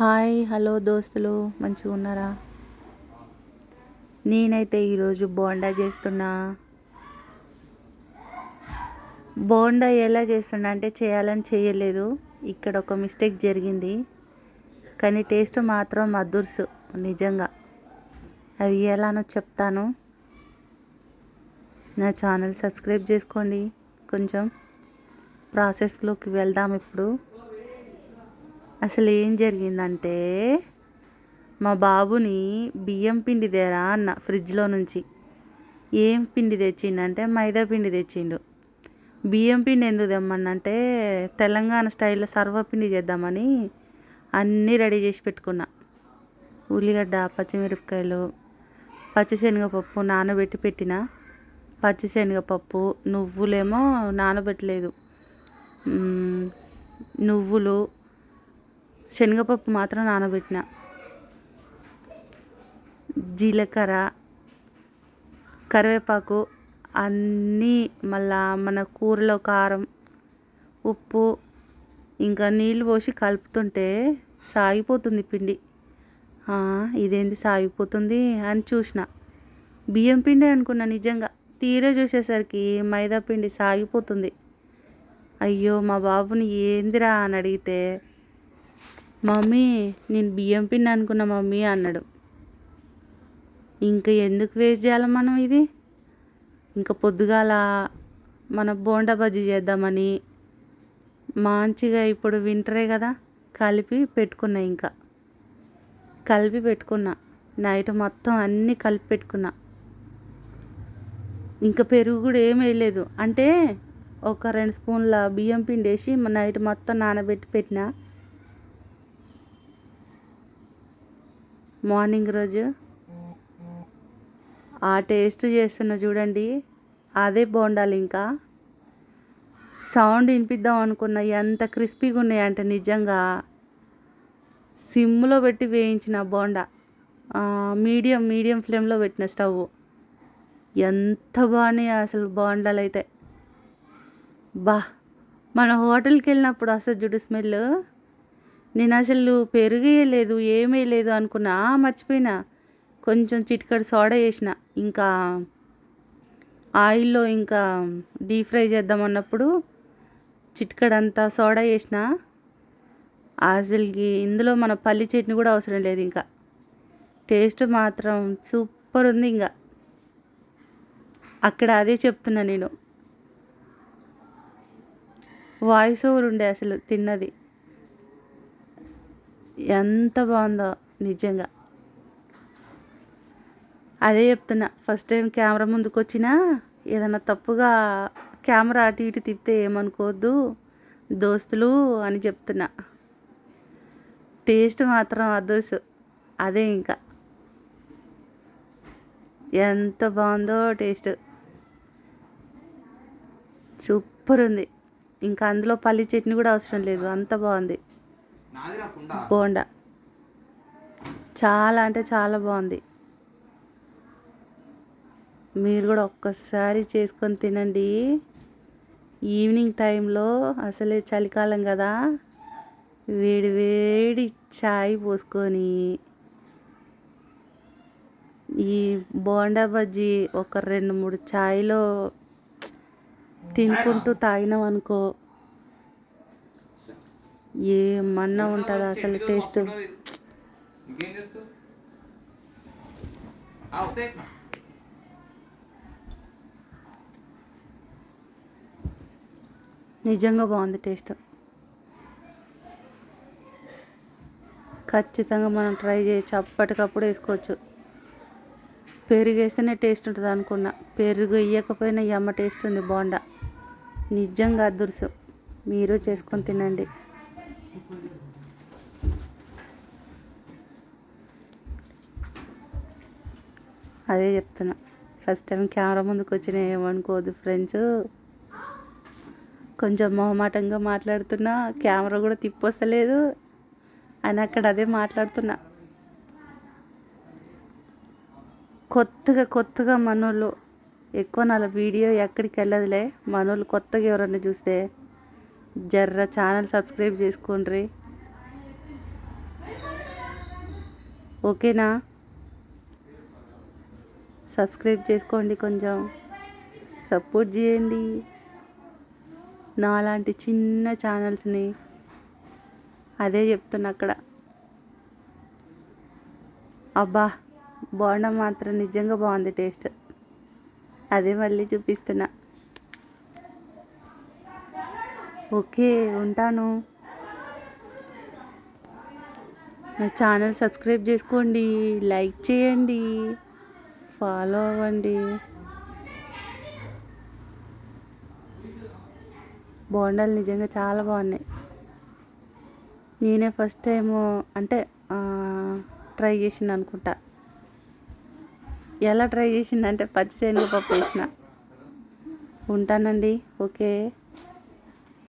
Hi hello దోస్తులు మంచిగా ఉన్నారా? నేనైతే ఈరోజు బోండా చేస్తున్నా. బోండా ఎలా చేస్తున్నా అంటే చేయాలని చేయలేదు. ఇక్కడ ఒక మిస్టేక్ జరిగింది. కానీ టేస్ట్ మాత్రం అదుర్సు నిజంగా. అది ఎలానో చెప్తాను. నా ఛానల్ సబ్స్క్రైబ్ చేసుకోండి. కొంచెం ప్రాసెస్లోకి వెళ్దాం ఇప్పుడు. అసలు ఏం జరిగిందంటే మా బాబుని బియ్యం పిండి తేరా అన్న ఫ్రిడ్జ్లో నుంచి. ఏం పిండి తెచ్చిండంటే మైదా పిండి తెచ్చిండు. బియ్యం పిండి ఎందుకు తెమ్మన్నంటే తెలంగాణ స్టైల్లో సర్వపిండి చేద్దామని అన్నీ రెడీ చేసి పెట్టుకున్నా. ఉల్లిగడ్డ పచ్చిమిరపకాయలు పచ్చిశనగపప్పు నానబెట్టి పెట్టిన. పచ్చిశనగపప్పు నువ్వులేమో నానబెట్టలేదు. నువ్వులు శనగపప్పు మాత్రం నానబెట్టిన. జీలకర్ర కరివేపాకు అన్నీ మళ్ళా మన కూరలో కారం ఉప్పు ఇంకా నీళ్ళు పోసి కలుపుతుంటే సాగిపోతుంది పిండి. ఇదేంటి సాగిపోతుంది అని చూసిన. బియ్యం పిండి అనుకున్నా నిజంగా. తీరే చూసేసరికి మైదా పిండి సాగిపోతుంది. అయ్యో మా బాబుని ఏందిరా అని అడిగితే మమ్మీ నేను బియ్యం పిండి అనుకున్నా మమ్మీ అన్నాడు. ఇంకా ఎందుకు వేస్ట్ చేయాలి మనం ఇది? ఇంకా పొద్దుగాల మన బోండా బజ్జీ చేద్దామని మంచిగా ఇప్పుడు వింటరే కదా కలిపి పెట్టుకున్నా ఇంకా. కలిపి పెట్టుకున్నా. నైట్ మొత్తం అన్నీ కలిపి పెట్టుకున్నా. ఇంకా పెరుగు కూడా ఏం వేయలేదు. అంటే ఒక రెండు స్పూన్ల బియ్యం పిండి వేసి నైట్ మొత్తం నానబెట్టి పెట్టిన. మార్నింగ్ రోజు. ఆ టేస్ట్ చేస్తున్న చూడండి అదే బాగుండాలి ఇంకా. సౌండ్ వినిపిద్దాం అనుకున్న ఎంత క్రిస్పీగా ఉన్నాయంటే నిజంగా. సిమ్లో పెట్టి వేయించిన బోండా. మీడియం మీడియం ఫ్లేమ్లో పెట్టిన స్టవ్. ఎంత బాగున్నాయి అసలు బోండాలు అయితే. బా మన హోటల్కి వెళ్ళినప్పుడు అసలు జుడు స్మెల్ నేను అసలు పెరుగేయలేదు ఏమీ లేదు అనుకున్నా. మర్చిపోయినా. కొంచెం చిటికడు సోడా వేసిన. ఇంకా ఆయిల్లో ఇంకా డీప్ ఫ్రై చేద్దామన్నప్పుడు చిటికడంతా సోడా వేసిన. అసలుకి ఇందులో మన పల్లి చట్నీ కూడా అవసరం లేదు ఇంకా. టేస్ట్ మాత్రం సూపర్ ఉంది ఇంకా. అక్కడ అదే చెప్తున్నా నేను. వాయిస్ ఓవర్ ఉండే అసలు తిన్నది. ఎంత బాగుందో నిజంగా. అదే చెప్తున్నా ఫస్ట్ టైం కెమెరా ముందుకు వచ్చినా ఏదైనా తప్పుగా కెమెరా అటు ఇటు తిప్పితే ఏమనుకోవద్దు దోస్తులు అని చెప్తున్నా. టేస్ట్ మాత్రం అదృసు అదే ఇంకా. ఎంత బాగుందో టేస్ట్ సూపర్ ఉంది. ఇంకా అందులో పల్లి చట్నీ కూడా అవసరం లేదు అంత బాగుంది. బోండా. చాలా అంటే చాలా బాగుంది. మీరు కూడా ఒక్కసారి చేసుకొని తినండి. ఈవినింగ్ టైంలో అసలే చలికాలం కదా. వేడి వేడి చాయ్ పోసుకొని ఈ బోండా బజ్జీ ఒక రెండు మూడు ఛాయ్లో తినుకుంటూ తాగినాం అనుకో ఏమన్నా ఉంటుంది అసలు టేస్ట్ నిజంగా బాగుంది టేస్ట్ ఖచ్చితంగా మనం ట్రై చేయొచ్చు. అప్పటికప్పుడు వేసుకోవచ్చు. పెరుగు వేస్తేనే టేస్ట్ ఉంటుంది అనుకున్నా. పెరుగు వేయకపోయినా అమ్మ టేస్ట్ ఉంది బాగుండా. నిజంగా అదృశ్యం. మీరు చేసుకొని తినండి. అదే చెప్తున్నా. ఫస్ట్ టైం కెమెరా ముందుకు వచ్చిన ఏమనుకోదు ఫ్రెండ్స్ కొంచెం మొహమాటంగా మాట్లాడుతున్నా కెమెరా కూడా తిప్పొస్తలేదు. అని అక్కడ అదే మాట్లాడుతున్నా. కొత్తగా కొత్తగా మనోళ్ళు ఎక్కువ నా వీడియో ఎక్కడికి వెళ్ళదులే. మనోళ్ళు కొత్తగా ఎవరన్నా చూస్తే జర్ర ఛానల్ సబ్స్క్రైబ్ చేసుకోండి ఓకేనా? సబ్స్క్రైబ్ చేసుకోండి కొంచెం. సపోర్ట్ చేయండి. నాలాంటి చిన్న ఛానల్స్ని అదే చెప్తున్నా అక్కడ. అబ్బా బాగుండం మాత్రం నిజంగా బాగుంది టేస్ట్. అదే మళ్ళీ చూపిస్తున్నా. ఓకే ఉంటాను. నా ఛానల్ సబ్స్క్రైబ్ చేసుకోండి లైక్ చేయండి ఫాలో అవ్వండి. బోండాలు నిజంగా చాలా బాగున్నాయి. నేనే ఫస్ట్ టైం అంటే ట్రై చేసింది అనుకుంటా. ఎలా ట్రై చేసిందంటే పచ్చి శనగపప్పు వేసిన. ఉంటానండి ఓకే.